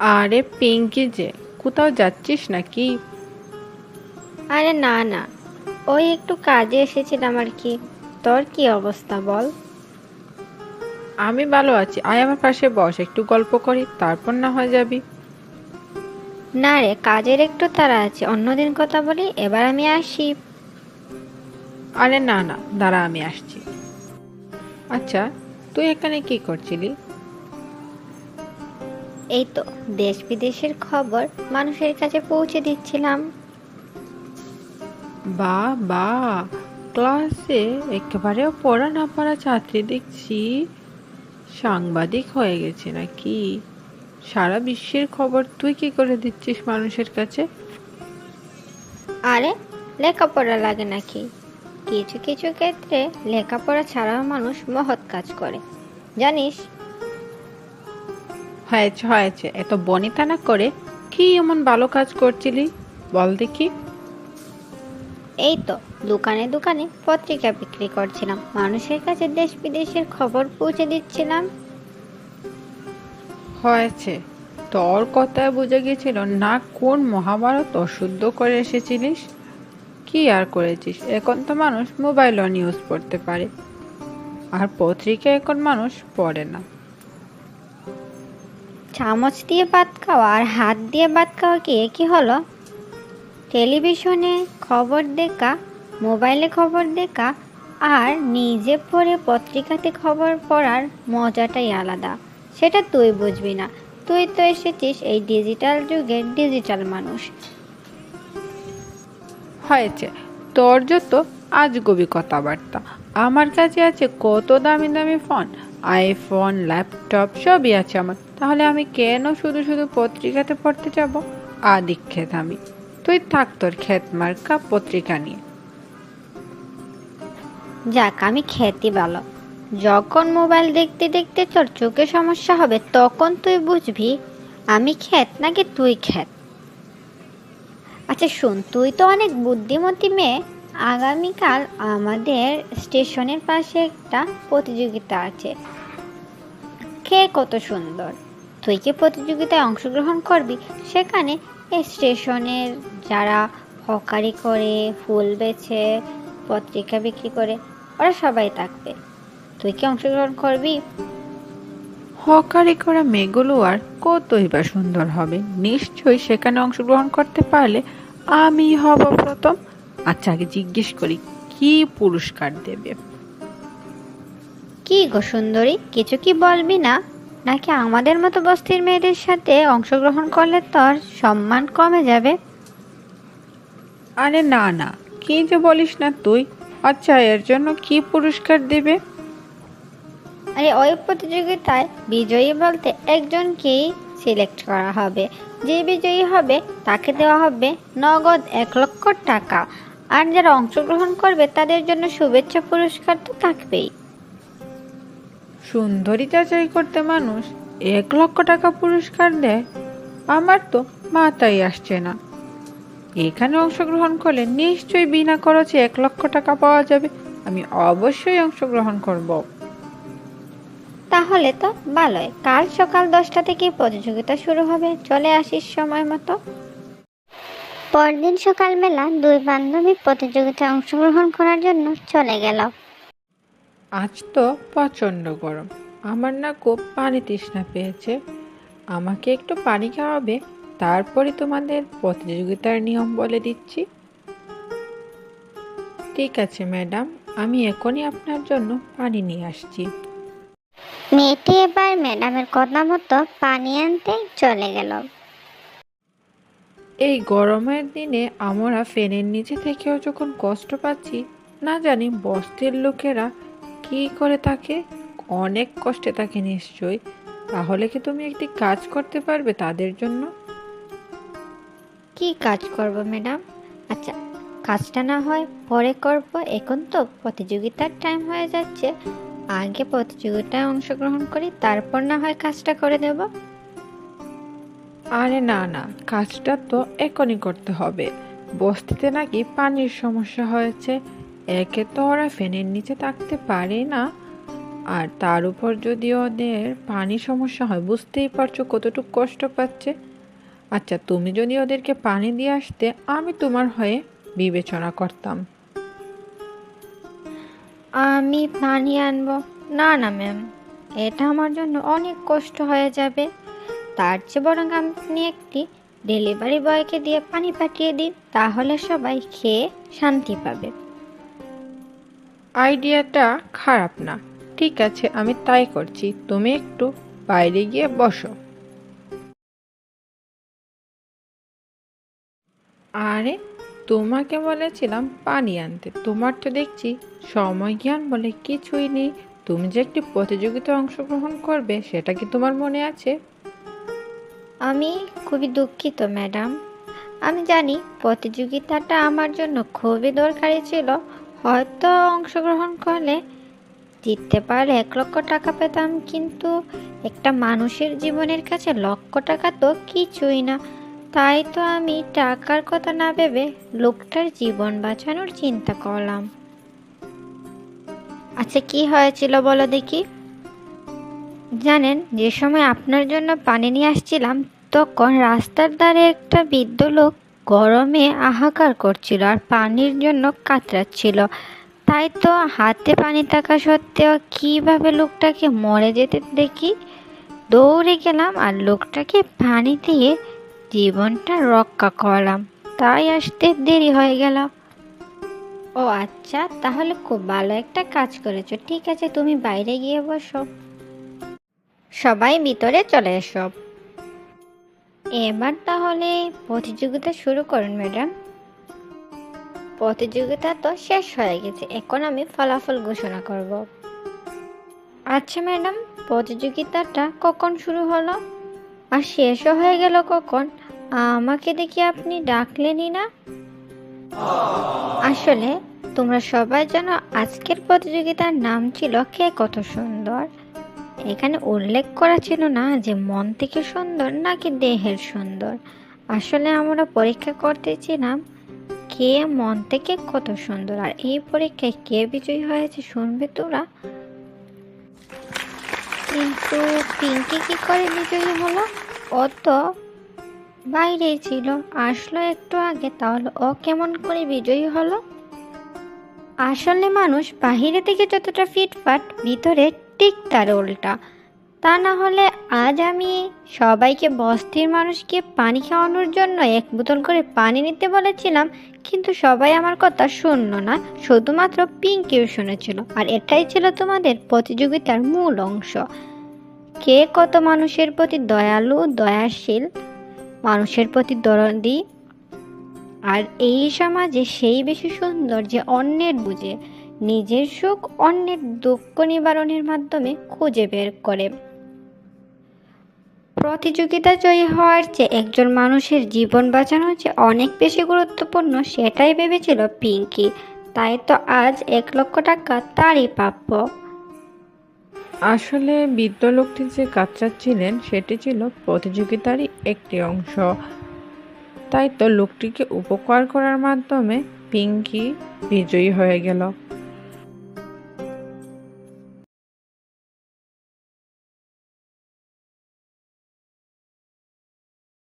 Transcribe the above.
আরে পিঙ্কি যে কোথাও যাচ্ছিস নাকি? আরে না না। ওই একটু কাজে এসেছিলাম আর কি। তোর কি অবস্থা বল? আমি ভালো আছি। আয় আমার পাশে বস একটু গল্প করি তারপর না হয়ে যাবি। না রে কাজের একটু তাড়া আছে। অন্যদিন কথা বলি এবার আমি আসি। আরে না না দাঁড়া আমি আসছি। আচ্ছা তুই এখানে কি করছিলি? এই তো দেশ বিদেশের খবর মানুষের কাছে পৌঁছে দিচ্ছিলাম। বা বা ক্লাসে একেবারেও পড়া না পড়া ছাত্রী দেখছি সাংবাদিক হয়ে গেছে নাকি? সারা বিশ্বের খবর তুই কি করে দিচ্ছিস মানুষের কাছে? আরে লেখাপড়া লাগে নাকি? কিছু কিছু ক্ষেত্রে লেখাপড়া ছাড়াও মানুষ মহৎ কাজ করে। জানিস হয়েছে হয়েছে। এত বনিতা না করে কি এমন ভালো কাজ করছিলি? বল দেখি। এই তো দোকানে দোকানে পত্রিকা বিক্রি করছিলাম। মানুষের কাছে দেশ বিদেশের খবর পৌঁছে দিচ্ছিলাম। হয়েছে। তোর কথায় বুঝে গেছিল না কোন মহাভারত অশুদ্ধ করে এসেছিলিস? কি আর করেছিস? এখন তো মানুষ মোবাইলও নিউজ পড়তে পারে। আর পত্রিকা এখন মানুষ পড়ে না। চামচ দিয়ে ভাত খাওয়া আর হাত দিয়ে ভাত খাওয়া কি একই হলো? টেলিভিশনে খবর দেখা, মোবাইলে খবর দেখা আর নিজে পড়ে পত্রিকাতে খবর পড়ার মজাটাই আলাদা। সেটা তুই বুঝবি না। তুই তো এসেছিস এই ডিজিটাল যুগের ডিজিটাল মানুষ। হয়েছে। তোর যত আজগবি কথাবার্তা। আমার কাছে আছে কত দামি দামি ফোন। আইফোন, ল্যাপটপ, সবই আছে আমার তাহলে আমি কেন শুধু শুধু পত্রিকাতে পড়তে যাব? আদিক্ষেত আমি। তুই থাক তোর ক্ষেত মার্কা পত্রিকা নিয়ে। যাক, আমি খেতে ভালো। যখন মোবাইল দেখতে দেখতে তোর চোখে সমস্যা হবে, তখন তুই বুঝবি, আমি খেত নাকি তুই খেত আচ্ছা শোন, তুই তো অনেক বুদ্ধিমতী মেয়ে। আগামীকাল আমাদের স্টেশনের পাশে একটা প্রতিযোগিতা আছে। কে কত সুন্দর? তুই কি প্রতিযোগিতায় অংশগ্রহণ করবি? সেখানে স্টেশনের যারা হকারি করে ফুল বেছে পত্রিকা বিক্রি করে ওরা সবাই থাকবে। তুই কি অংশগ্রহণ করবি? হকারি করা মেয়েগুলো আর কতই বা সুন্দর হবে। নিশ্চয়ই সেখানে অংশগ্রহণ করতে পারলে আমি হব প্রথম। আচ্ছা আগে জিজ্ঞেস করি কি পুরস্কার দেবে? কি গো সুন্দরী কিছু কি বলবি না? নাকি আমাদের মতো বস্তির মেয়েদের সাথে অংশগ্রহণ করলে তোর সম্মান কমে যাবে? আরে না না। কি যে বলিস না তুই? আচ্ছা এর জন্য কি পুরস্কার দেবে? আরে ওই প্রতিযোগিতায় বিজয়ী বলতে একজনকেই সিলেক্ট করা হবে। যে বিজয়ী হবে তাকে দেওয়া হবে নগদ এক লক্ষ টাকা। আর যারা অংশগ্রহণ করবে তাদের জন্য শুভেচ্ছা পুরস্কার তো থাকবেই। সুন্দরী যাচাই করতে মানুষ এক লক্ষ টাকা পুরস্কার দেয়, আমার তো মাথায় আসছে না। এখানে অংশগ্রহণ করলে নিশ্চয়ই বিনা খরচে এক লক্ষ টাকা পাওয়া যাবে। আমি অবশ্যই অংশগ্রহণ করব। তাহলে তো ভালোই কাল সকাল দশটা থেকে প্রতিযোগিতা শুরু হবে। চলে আসিস সময় মতো। পরদিন সকালবেলা দুই বান্ধবী প্রতিযোগিতায় অংশগ্রহণ করার জন্য চলে গেল। আজ তো প্রচণ্ড গরম। আমার না খুব পানি তৃষ্ণা পেয়েছে। আমাকে একটু পানি খাওয়াবে তারপরে তোমাদের প্রতিযোগিতার নিয়ম বলে দিচ্ছি। ঠিক আছে ম্যাডাম আমি এখনই আপনার জন্য পানি নিয়ে আসছি। মেয়েটি এবার ম্যাডামের কথা মতো পানি আনতে চলে গেল। এই গরমের দিনে আমরা ফ্যানের নিচে থেকেও যখন কষ্ট পাচ্ছি না জানি বস্তির লোকেরা কি করে তাকে? অনেক কষ্টে তাকে নিশ্চয়ই। তাহলে কি তুমি একটি কাজ করতে পারবে তাদের জন্য? কি কাজ করব ম্যাডাম? আচ্ছা কাজটা না হয় পরে করব। এখন তো প্রতিযোগিতার টাইম হয়ে যাচ্ছে। আগে প্রতিযোগিতায় অংশগ্রহণ করি তারপর না হয় কাজটা করে দেব আরে না না কাজটা তো এখনই করতে হবে। বস্তিতে নাকি পানির সমস্যা হয়েছে। একে তো ওরা ফ্যানের নিচে থাকতে পারে না। আর তার উপর যদি ওদের পানি সমস্যা হয়, বুঝতেই পারছ কতটুকু কষ্ট পাচ্ছে। আচ্ছা তুমি যদি ওদেরকে পানি দিয়ে আসতে, আমি তোমার হয়ে বিবেচনা করতাম। আমি পানি আনব? না না, ম্যাম। এটা আমার জন্য অনেক কষ্ট হয়ে যাবে। তার চেয়ে বরং আপনি একটি ডেলিভারি বয়কে দিয়ে পানি পাঠিয়ে দিন তাহলে সবাই খেয়ে শান্তি পাবে। আইডিয়াটা খারাপ না। ঠিক আছে, আমি তাই করছি। তুমি একটু বাইরে গিয়ে বসো। আরে, তোমাকে বলেছিলাম পানি আনতে। তোমার তো দেখছি সময় জ্ঞান বলে কিছুই নেই। তুমি যে একটি প্রতিযোগিতায় অংশগ্রহণ করবে, সেটা কি তোমার মনে আছে? আমি খুবই দুঃখিত, ম্যাডাম। আমি জানি প্রতিযোগিতাটা আমার জন্য খুবই দরকারি ছিল। হয়তো অংশগ্রহণ করলে জিততে পারলে এক লক্ষ টাকা পেতাম, কিন্তু একটা মানুষের জীবনের কাছে লক্ষ টাকা তো কিছুই না। তাই তো আমি টাকার কথা না ভেবে লোকটার জীবন বাঁচানোর চিন্তা করলাম। আচ্ছা কি হয়েছিল বলো দেখি। জানেন, যে সময় আপনার জন্য পানি নিয়ে আসছিলাম, তখন রাস্তার ধারে একটা বৃদ্ধ লোক গরমে হাহাকার করছিল আর পানির জন্য কাতরাচ্ছিল। তাই তো হাতে পানি থাকা সত্ত্বেও কীভাবে লোকটাকে মরে যেতে দেখি? দৌড়ে গেলাম আর লোকটাকে পানি দিয়ে জীবনটা রক্ষা করলাম। তাই আসতে দেরি হয়ে গেল। ও আচ্ছা তাহলে খুব ভালো একটা কাজ করেছ। ঠিক আছে, তুমি বাইরে গিয়ে বসো। সবাই ভিতরে চলে এসো। এবার তাহলে প্রতিযোগিতা শুরু করুন, ম্যাডাম। প্রতিযোগিতা তো শেষ হয়ে গেছে, এখন আমি ফলাফল ঘোষণা করব। আচ্ছা ম্যাডাম, প্রতিযোগিতাটা কখন শুরু হলো? আর শেষও হয়ে গেল কখন? আমাকে দেখি আপনি ডাকলেনই না? আসলে তোমরা সবাই জানো আজকের প্রতিযোগিতার নাম ছিল কে কত সুন্দর। এখানে উল্লেখ করা ছিল না যে মন থেকে সুন্দর নাকি দেহের সুন্দর। আসলে আমরা পরীক্ষা করতেছিলাম কে মন থেকে কত সুন্দর, আর এই পরীক্ষায় কে বিজয়ী হয়েছে শুনবে তোরা? কিন্তু পিঙ্কি কি করে বিজয়ী হলো? ও তো বাইরেই ছিল। আসলো একটু আগে, তাহলে ও কেমন করে বিজয়ী হলো? আসলে মানুষ বাহিরে থেকে যতটা ফিটফাট, ভিতরে ঠিক তার উল্টা। তা না হলে আজ আমি সবাইকে বস্তির মানুষকে পানি খাওয়ানোর জন্য এক বোতল করে পানি নিতে বলেছিলাম, কিন্তু সবাই আমার কথা শুনল না, শুধুমাত্র পিঙ্কিও শুনেছিল, আর এটাই ছিল তোমাদের প্রতিযোগিতার মূল অংশ। কে কত মানুষের প্রতি দয়ালু, দয়াশীল, মানুষের প্রতি দরদি, আর এই সমাজে সেই বেশি সুন্দর যে অন্যের বুঝে। নিজের সুখ অন্যের দুঃখ নিবারণের মাধ্যমে খুঁজে বের করে। প্রতিযোগিতা জয়ী হওয়ার চেয়ে একজন মানুষের জীবন বাঁচানো যে অনেক বেশি গুরুত্বপূর্ণ সেটাই ভেবেছিল পিঙ্কি। তাই তো আজ এক লক্ষ টাকা তারই প্রাপ্য। আসলে বৃদ্ধ লোকটি যে কাতরাচ্ছিলেন, সেটি ছিল প্রতিযোগিতারই একটি অংশ। তাই তো লোকটিকে উপকার করার মাধ্যমে পিঙ্কি বিজয়ী হয়ে গেল।